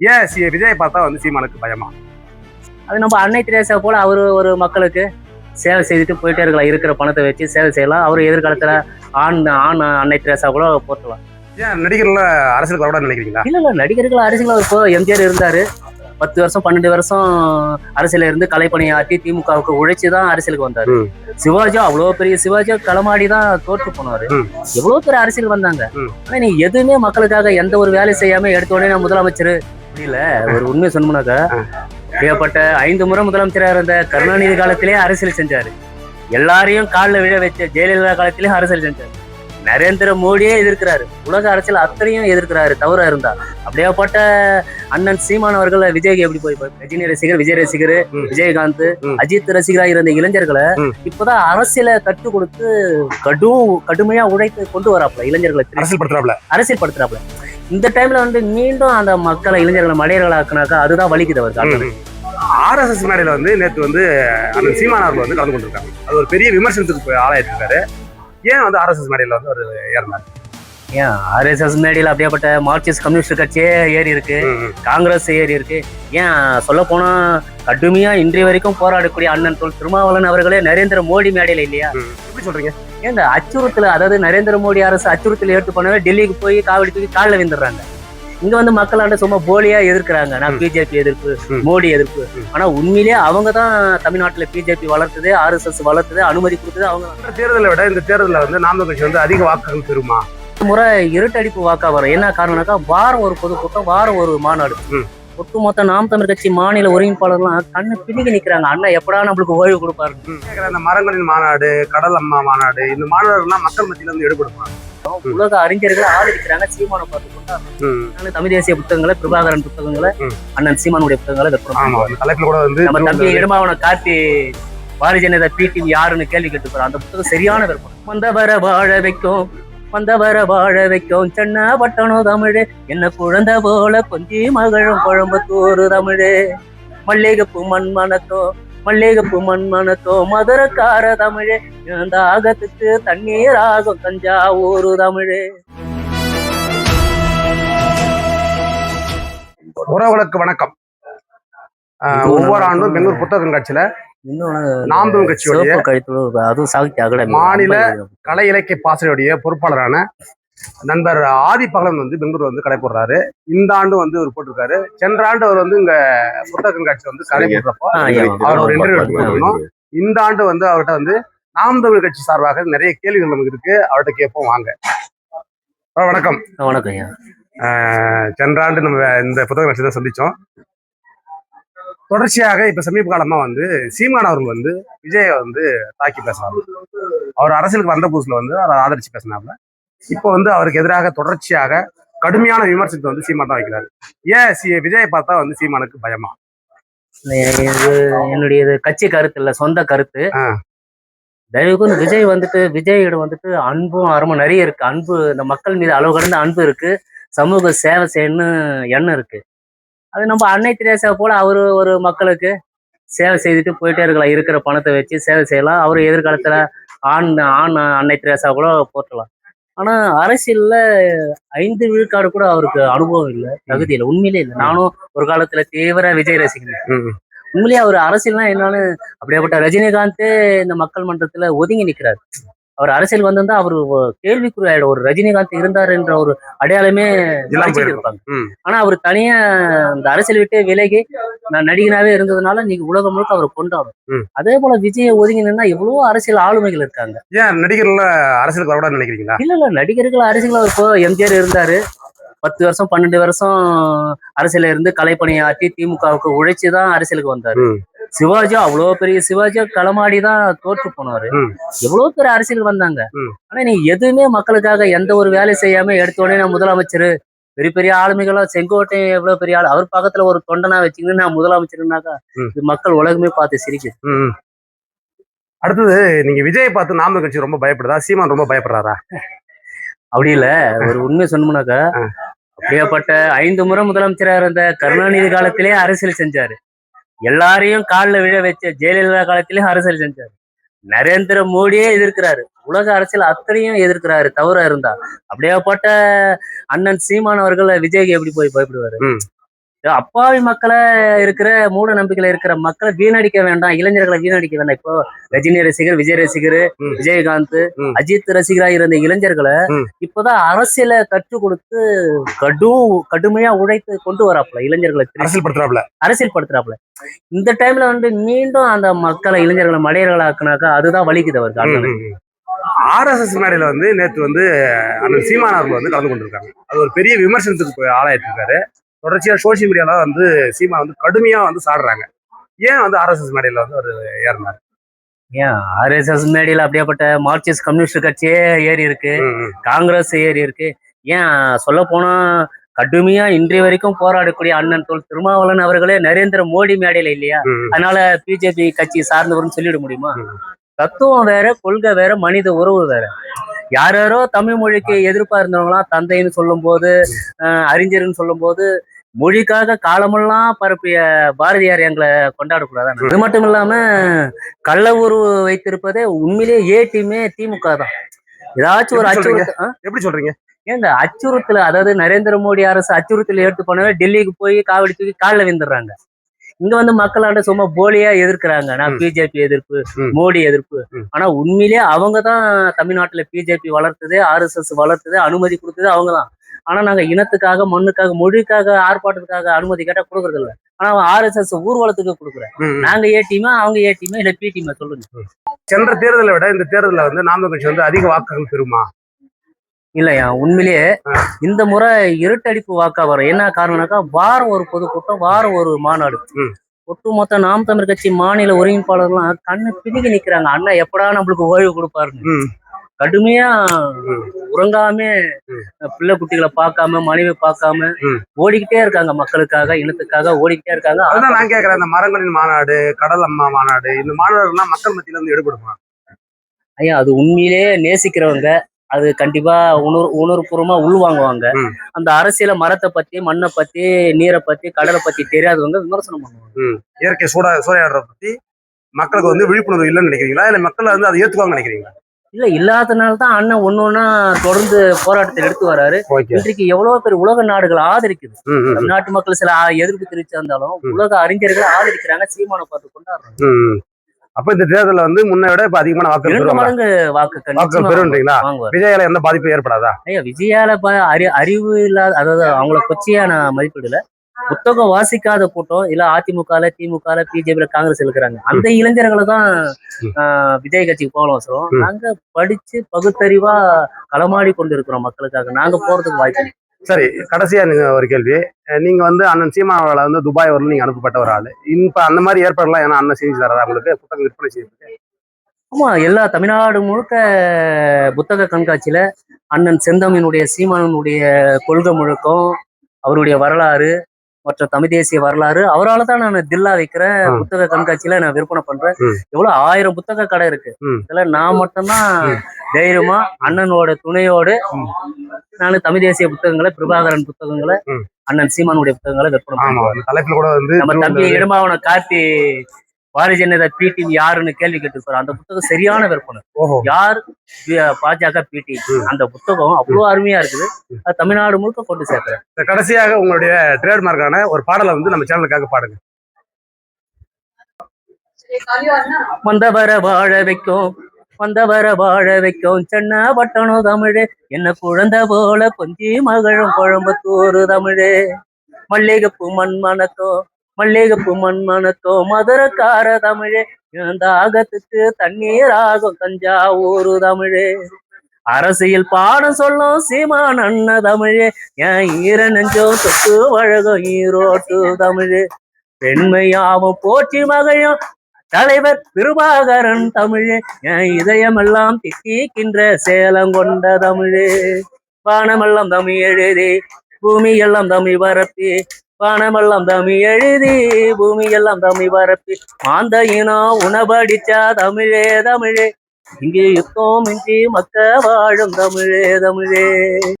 ஏன் சி விஜய் பார்த்தா வந்து சீமானுக்கு பயமா? அது நம்ம அன்னை தெரேசா போல அவர் ஒரு மக்களுக்கு சேவை செய்துட்டு போயிட்டே இருக்கலாம். இருக்கிற பணத்தை வச்சு சேவை செய்யலாம். அவர் எதிர்காலத்துல ஆண் ஆண் அன்னை தெரேசா கூட போட்டலாம் ஏன் நடிகர்ல அரசியலுக்கு வரக்கூடாதுன்னு நினைக்கிறீங்களா? இல்ல இல்ல. நடிகர்கள் அரசியல் இப்போ எம்ஜிஆர் இருந்தாரு. பத்து வருஷம் பன்னெண்டு வருஷம் அரசியல இருந்து கலைப்பணியாற்றி திமுகவுக்கு உழைச்சு தான் அரசியலுக்கு வந்தாரு. சிவாஜி அவ்வளோ பெரிய சிவாஜி களமாடி தான் தோற்று போனாரு. எவ்வளவு பேர் அரசியல் வந்தாங்க. ஆனா நீ எதுவுமே மக்களுக்காக எந்த ஒரு வேலை செய்யாம எடுத்த உடனே நான் முதலமைச்சர் புரியல. ஒரு உண்மை சொன்னோம்னாக்கா ஏற்பட்ட ஐந்து முறை முதலமைச்சரா இருந்த கருணாநிதி காலத்திலே அரசியல் செஞ்சாரு. எல்லாரையும் காலில் விழ வச்ச ஜெயலலிதா காலத்திலேயும் அரசியல் செஞ்சாரு. நரேந்திர மோடியே எதிர்க்கிறாரு. உலக அரசியல் அத்தனையும் எதிர்க்கிறாரு தவறா இருந்தா. அப்படியாப்பட்ட அண்ணன் சீமான் அவர்கள் விஜய்க்கு எப்படி போய் ரஜினி ரசிகர் விஜய் ரசிகர். விஜயகாந்த். அஜித் ரசிகரா இருந்த இளைஞர்களை. இப்பதான் அரசியலை கற்றுக் கொடுத்து கடும் கடுமையா உழைத்து கொண்டு வராப்ல இளைஞர்களை. அரசியல் படுத்துறாப்ல அரசியல் படுத்துறாப்ல இந்த டைம்ல வந்து மீண்டும் அந்த மக்களை இளைஞர்களை மடையர்களாக்குனாக்கா அதுதான் வலிக்குது அவருக்கு ஆர்எஸ்எஸ் மேடையில வந்து நேத்து வந்து அந்த சீமான் அவர்கள் வந்து கலந்து கொண்டிருக்காங்க. அது ஒரு பெரிய விமர்சனத்துக்கு ஆளாயிட்டு ஏன் வந்து ஆர்எஸ்எஸ் மேடையில வந்து அவர் ஏறினார் ஏன் ஆர்எஸ்எஸ் மேடையில் அப்படியேப்பட்ட மார்க்சிஸ்ட் கம்யூனிஸ்ட் கட்சியே ஏறி இருக்கு. காங்கிரஸ் ஏறி இருக்கு ஏன் சொல்ல போனா கடுமையா இன்றைய வரைக்கும் போராடக்கூடிய அண்ணன் தொல் திருமாவளவன் அவர்களே நரேந்திர மோடி மேடையில இல்லையா. எப்படி சொல்றீங்க ஏங்க அச்சுறுத்தல அதாவது நரேந்திர மோடி அரசு அச்சுறுத்தல் ஏற்று பண்ணவே டெல்லிக்கு போய் காவடி தூக்கி காலில் விந்துடுறாங்க இங்க வந்து மக்களாண்ட சும்மா போலியா எதிர்க்கிறாங்க நான். பிஜேபி எதிர்ப்பு. மோடி எதிர்ப்பு. ஆனா உண்மையிலேயே அவங்க தான் தமிழ்நாட்டுல பிஜேபி வளர்த்தது ஆர்எஸ்எஸ் வளர்த்தது அனுமதி கொடுத்தது அவங்க தேர்தலை விட இந்த தேர்தலில் வந்து நாம் கட்சி வந்து அதிக வாக்குகள் பெறுமா முறை இருட்டடிப்பு வாக்கா வரும். என்ன காரணம்னாக்கா வாரம் ஒரு பொதுக்கூட்டம் வாரம் ஒரு மாநாடு. ஒட்டுமொத்த நாம் தமிழ் கட்சி மாநில ஒருங்கிணைப்பாளர்லாம் கண்ணு பிடிங்கி நிக்கிறாங்க. அண்ணா எப்படா நம்மளுக்கு ஓய்வு கொடுப்பாரு இந்த மரங்களின் மாநாடு கடல் அம்மா மாநாடு இந்த மாநாடுலாம் மக்கள் மத்தியில வந்து எடுபடுமா? உலக அறிஞர்கள் ஆதரிக்கிறாங்க. சீமானை பார்த்து தமிழ் தேசிய புத்தகங்களை பிரபாகரன் புத்தகங்களை. அண்ணன் சீமானுடைய புத்தகங்களை விற்பனை. அந்த கூட வந்து நம்ம தம்பி இடமாவனை காட்டி பாரதிய ஜனதா பிடிவி யாருன்னு கேள்வி கேட்டு போறோம் அந்த புத்தகம் சரியான விருப்பம். வந்தவரை வாழ வைக்கும். வந்தவரை வாழ வைக்கும் சென்ன பட்டணம் தமிழு. என்ன குழந்தை போல கொஞ்சி மகளும் குழம்பத்தூர் தமிழு. மல்லிகைப்பூ மண் மணத்தோ மல்லிகைப்பூ மண் மணத்தோ மதுரக்கார தமிழு. இந்த ஆகத்துக்கு தண்ணீர் ஆகும் தஞ்சாவூர் தமிழு. உறவுகளுக்கு வணக்கம். ஒவ்வொரு ஆண்டும் பெங்களூர் புத்தக கண்காட்சியில நாம் தமிழ் கட்சியுடைய மாநில கலை இலக்கிய பாசறையுடைய பொறுப்பாளரான நண்பர் ஆதி பகலன் வந்து பெங்களூர் வந்து கடை போடுறாரு. இந்த ஆண்டு வந்து அவர் போட்டிருக்காரு. சென்ற ஆண்டு அவர் வந்து இங்க புத்தக கண்காட்சி வந்து கடை போடுறப்போ அவர் ஒரு இன்டர்வியூ எடுத்துக்கணும். இந்த ஆண்டு வந்து அவர்கிட்ட வந்து நாம் தமிழ் கட்சி சார்பாக நிறைய கேள்விகள் நமக்கு இருக்கு. அவர்கிட்ட கேட்போம் வாங்க. வணக்கம். வணக்கம் சென்ற ஆண்டு நம்ம இந்த புத்தக கட்சி தான் சந்திச்சோம். தொடர்ச்சியாக இப்ப சமீப காலமா வந்து சீமான் அவர்கள் வந்து விஜய வந்து தாக்கி பேசுறாங்க அவர் அரசியலுக்கு வந்த புதுசுல வந்து அதை ஆதரிச்சு பேசினாப்ல இப்போ வந்து அவருக்கு எதிராக தொடர்ச்சியாக கடுமையான விமர்சனத்தை வந்து சீமான் தான் வைக்கிறாரு. ஏன் சி விஜயை பார்த்தா வந்து சீமானுக்கு பயமா? இது என்னுடைய கட்சி கருத்து இல்ல சொந்த கருத்து. தயவுக்கு விஜய் வந்துட்டு விஜயிடம் வந்துட்டு அன்பும் அருமை நிறைய இருக்கு. அன்பு இந்த மக்கள் மீது அளவு கடந்த அன்பு இருக்கு. சமூக சேவை செய்யணும்னு எண்ணம் இருக்கு. அது நம்ம அன்னை தெரேசா போல அவரு ஒரு மக்களுக்கு சேவை செய்துட்டு போயிட்டே இருக்கலாம். இருக்கிற பணத்தை வச்சு சேவை செய்யலாம். அவர் எதிர்காலத்துல ஆண் ஆண் அன்னை தெரேசா கூட போட்டலாம் ஆனா அரசியல்ல ஐந்து விழுக்காடு கூட அவருக்கு அனுபவம் இல்லை தகுதி இல்லை உண்மையிலே இல்லை. நானும் ஒரு காலத்துல தீவிர விஜய் ரசிகன். உண்மையிலேயே அவர் அரசியல்னா என்னன்னு அப்படியேப்பட்ட ரஜினிகாந்தே இந்த மக்கள் மன்றத்துல ஒதுங்கி நிக்கிறாரு. அவர் அரசியல் வந்திருந்தா அவர் கேள்விக்குறி ஆயிடும் ஒரு ரஜினிகாந்த் இருந்தார் என்ற ஒரு அடையாளமே. இருப்பாங்க. ஆனா அவர் தனியா இந்த அரசியல் விட்டே விலகி நான் நடிகனாவே இருந்ததுனால நீங்க உலகம் முழுக்க அவர் கொண்டாடும். அதே போல விஜய ஒதுங்கி நின்னா எவ்வளவோ அரசியல் ஆளுமைகள் இருக்காங்க ஏன் நடிகர்ல அரசியலுக்கு வரக்கூடாதுன்னு நினைக்கிறீங்களா இல்ல இல்ல நடிகர்கள் அரசியல் இப்போ எம்ஜிஆர் இருந்தாரு பத்து வருஷம் பன்னெண்டு வருஷம் அரசியல இருந்து கலைப்பணியாற்றி திமுகவுக்கு உழைச்சு தான் அரசியலுக்கு வந்தாரு. சிவாஜி அவ்வளோ பெரிய சிவாஜி களமாடி தான் தோற்று போனாரு. எவ்வளவு பேர் அரசியல் வந்தாங்க. ஆனா நீ எதுவுமே மக்களுக்காக எந்த ஒரு வேலை செய்யாம எடுத்த உடனே நான் முதலமைச்சர் பெரிய பெரிய ஆளுமைகளும் செங்கோட்டை எவ்வளவு பெரிய ஆள் அவர் பக்கத்துல ஒரு தொண்டனா வச்சுக்கின்னு நான் முதலமைச்சர்னாக்கா. இது மக்கள் உலகமே பார்த்து சிரிக்குது. அடுத்தது நீங்க விஜயை பார்த்து நாம் கட்சி ரொம்ப பயப்படுதா சீமான் ரொம்ப பயப்படுறாரா அப்படி இல்ல ஒரு உண்மை சொன்னோம்னாக்கா. அப்படியாப்பட்ட ஐந்து முறை முதலமைச்சரா இருந்த கருணாநிதி காலத்திலே அரசியல் செஞ்சாரு எல்லாரையும் காலில் விழ வச்ச ஜெயலலிதா காலத்திலேயும் அரசியல் செஞ்சாரு. நரேந்திர மோடியே எதிர்க்கிறாரு. உலக அரசியல் அத்தனையும் எதிர்க்கிறாரு. தவறா இருந்தா. அப்படியாப்பட்ட அண்ணன் சீமான் அவர்கள் விஜய்க்கு எப்படி போய் பயப்படுவாரு? அப்பாவி மக்களை இருக்கிற மூட நம்பிக்கையில இருக்கிற மக்களை வீணடிக்க வேண்டாம் இளைஞர்களை வீணடிக்க வேண்டாம் இப்போ ரஜினி ரசிகர் விஜய் ரசிகர். விஜயகாந்த். அஜித் ரசிகரா இருந்த இளைஞர்களை. இப்பதான் அரசியலை கற்றுக் கொடுத்து கடும் கடுமையா உழைத்து கொண்டு வராப்புல இளைஞர்களை அரசியல் படுத்துறாப்ல அரசியல் படுத்துறாப்புல இந்த டைம்ல வந்து மீண்டும் அந்த மக்களை இளைஞர்களை மடையர்களாக்குனாக்கா அதுதான் வலிக்குது அவருக்கு அண்ணனுக்கு. ஆர்எஸ்எஸ் மேடையில வந்து நேத்து வந்து அண்ணன் சீமான் அவர்கள் வந்து கலந்து கொண்டிருக்காங்க அது ஒரு பெரிய விமர்சனத்துக்கு ஆளாயிட்டு இருக்காரு தொடர்ச்சியா சோசியல் மீடியால வந்து சீமா வந்து கடுமையா வந்து சாடுறாங்க. ஏன் வந்து ஆர்எஸ்எஸ் மேடையில வந்து அவர் ஏறினார்? ஏன் ஆர்எஸ்எஸ் மேடையில அப்படியேப்பட்ட மார்க்சிஸ்ட் கம்யூனிஸ்ட் கட்சியே ஏறி இருக்கு. காங்கிரஸ் ஏறி இருக்கு. ஏன் சொல்ல போனா கடுமையா இன்றைய வரைக்கும் போராடக்கூடிய அண்ணன் தோல் திருமாவளவன் அவர்களே நரேந்திர மோடி மேடையில இல்லையா. அதனால பிஜேபி கட்சி சார்ந்தவர்னு சொல்லிட முடியுமா. தத்துவம் வேற கொள்கை வேற மனித உறவு வேற. யார் யாரோ தமிழ் மொழிக்கு எதிர்ப்பா இருந்தவங்களாம் தந்தைன்னு சொல்லும் போது அறிஞர்னு சொல்லும் போது மொழிக்காக காலமெல்லாம் பரப்பிய பாரதியார் எங்களை கொண்டாடக்கூடாது அது மட்டும் இல்லாம கள்ள உருவு வைத்திருப்பதே உண்மையிலேயே ஏ டீமே திமுக தான் ஏதாச்சும் ஒரு? அச்சுறுத்தல்? எப்படி சொல்றீங்க ஏங்க அச்சுறுத்தல் அதாவது நரேந்திர மோடி அரசு அச்சுறுத்தல் எடுத்து போனவே டெல்லிக்கு போய் காவடி தூக்கி காலில் விந்துடுறாங்க இங்க வந்து மக்களாண்ட சும்மா போலியா எதிர்க்கிறாங்க நான். பிஜேபி எதிர்ப்பு. மோடி எதிர்ப்பு. ஆனா உண்மையிலேயே அவங்க தான் தமிழ்நாட்டுல பிஜேபி வளர்த்தது ஆர்எஸ்எஸ் வளர்த்தது அனுமதி கொடுத்தது அவங்க தான் ஆனா நாங்க இனத்துக்காக மண்ணுக்காக மொழிக்காக ஆர்ப்பாட்டத்துக்காக அனுமதி கேட்டா கொடுக்கறது இல்ல ஆனா ஆர்எஸ்எஸ் ஊர்வலத்துக்கு கொடுக்குறேன். நாங்க ஏ டீமா அவங்க ஏ டீமா இல்ல பி டீமா சொல்லுங்க. சென்ற தேர்தலை விட இந்த தேர்தலில் வந்து நாம கட்சி வந்து அதிக வாக்குகள் பெறுமா? இல்லையா உண்மையிலேயே. இந்த முறை இருட்டடிப்பு வாக்கா வரும் என்ன காரணம்னாக்கா வாரம் ஒரு பொதுக்கூட்டம் வாரம் ஒரு மாநாடு. ஒட்டுமொத்த நாம் தமிழ் கட்சி மாநில ஒருங்கிணைப்பாளர்லாம் கண்ணு பிதுங்கி நிக்கிறாங்க. அண்ணா எப்படா நம்மளுக்கு ஓய்வு கொடுப்பாருன்னு. கடுமையா. உறங்காம. பிள்ளை குட்டிகளை பார்க்காம மனைவி பார்க்காம. ஓடிக்கிட்டே இருக்காங்க மக்களுக்காக இனத்துக்காக ஓடிக்கிட்டே இருக்காங்க அதுதான் நான் கேட்கறேன் இந்த மரங்களின் மாநாடு கடல் அம்மா மாநாடு இந்த மாநாடுலாம் மக்கள் மத்தியில இருந்து எடுபடுமா ஐயா அது உண்மையிலேயே நேசிக்கிறவங்க அது கண்டிப்பா உணர் உணர்வுபூர்வமா உள்வாங்குவாங்க. அந்த அரசியல மரத்தை பத்தி மண்ணை பத்தி நீரை பத்தி கடலை பத்தி தெரியாதவங்க விமர்சனம் பண்ணுவாங்க இயற்கை சூடா சூறையாடுறத பத்தி மக்களுக்கு வந்து விழிப்புணர்வு இல்லைன்னு நினைக்கிறீங்களா இல்ல மக்கள் வந்து அதை ஏத்துக்குவாங்க நினைக்கிறீங்களா இல்ல இல்லாதனால தான் அண்ணன் ஒண்ணு ஒண்ணா தொடர்ந்து போராட்டத்தை எடுத்து வராரு. இன்றைக்கு எவ்வளவு பேர் உலக நாடுகள் ஆதரிக்குது. தமிழ்நாட்டு மக்கள் சில எதிர்ப்பு தெரிவிச்சிருந்தாலும். உலக அறிஞர்கள் ஆதரிக்கிறாங்க சீமானை பார்த்து கொண்டாடுறாங்க. அப்ப இந்த தேர்தல்ல வந்து முன்ன விட இப்ப அதிகமான பெறுவாங்க மடங்கு வாக்குகள் நிச்சயமா பெறுன்றீங்களா? விஜயால எந்த பாதிப்பும் ஏற்படாதா? ஐயா விஜயால அறி அறிவு இல்லாத அதாவது அவங்கள கொச்சையா நான் மதிப்பிடல. புத்தகம் வாசிக்காத கூட்டம் இல்ல அதிமுகல திமுகல பிஜேபியில காங்கிரஸ் இருக்கிறாங்க. அந்த இளைஞர்களை தான் விஜய் கட்சிக்கு போகலாம் அவசரம். நாங்க படிச்சு பகுத்தறிவா களமாடி கொண்டு இருக்கிறோம் மக்களுக்காக. நாங்க போறதுக்கு வாய்ப்பு. சரி கடைசியா நீங்க ஒரு கேள்வி. நீங்க வந்து அண்ணன் சீமானாவால வந்து துபாய் வரல நீங்க அனுப்பப்பட்ட ஒரு ஆளு. இப்ப அந்த மாதிரி ஏற்பாடுலாம் ஏன்னா அண்ணன் செஞ்சு தராதா உங்களுக்கு? புத்தகம் விற்பனை செய்யறதுக்கு. ஆமா எல்லா தமிழ்நாடு முழுக்க புத்தக கண்காட்சியில அண்ணன் செந்தமினுடைய சீமானனுடைய கொள்கை முழுக்கம் அவருடைய வரலாறு மற்ற தமிழ் தேசிய வரலாறு அவரால தான் நான் தில்லா வைக்கிறேன். புத்தக கண்காட்சியில நான் விற்பனை பண்றேன். எவ்வளவு ஆயிரம் புத்தக கடை இருக்கு. இதுல நான் மட்டும்தான். தைரியமா அண்ணனோட துணையோடு. நான் தமிழ் தேசிய புத்தகங்களை பிரபாகரன் புத்தகங்களை. அண்ணன் சீமானுடைய புத்தகங்களை விற்பனை பண்ணுவோம் தலைப்புல கூட வந்து நம்ம தம்பி இடமாவன கார்த்தி பாரதிய ஜனதா பிடி யாருன்னு கேள்வி கேட்டிருப்பாரு. அந்த புத்தகம் சரியான விற்பனை. யார் பி- பாஜக பிடி ம். அந்த புத்தகம் அவ்வளவு அருமையா இருக்குது. அது தமிழ்நாடு முழுக்க கொண்டு சேர்க்கிறேன். கடைசியாக உங்களுடைய ட்ரேட்மார்க்கான ஒரு பாடலை வந்து நம்ம சேனலுக்காக பாடுங்க. வந்தவர வாழ வைக்கும் வந்தவர வாழ வைக்கும். சென்ன பட்டணம் தமிழே என்ன குழந்தை போல கொஞ்சி மகளும் குழம்பத்தூரு தமிழே. மல்லிகைப்பூ மண் மணக்கும் மல்லிகப்பு மண் மனத்தோ மதுரக்கார தமிழே என் தாகத்துக்கு தண்ணீர் ஆகும் தஞ்சாவூர் தமிழே. அரசியல் பாடம் சொல்லும் சீமான் அண்ண தமிழே என் ஈர நெஞ்சோ தொட்டு வழகும் ஈரோட்டு தமிழே. பெண்மையாவும் போற்றி மகையும் தலைவர் திருபாகரன் தமிழே என் இதயமெல்லாம் திட்டிக்கின்ற சேலம் கொண்ட தமிழே. வானமெல்லாம் தமிழ் எழுதி பூமியெல்லாம் தமிழ் பரப்பி வானமெல்லாம் தமிழ் எழுதி பூமியெல்லாம் தமிழ் பரப்பி. மாந்த இனம் உணபடிச்சா தமிழே தமிழே. இங்கே யுத்தம் இன்றி மக்க வாழும் தமிழே தமிழே.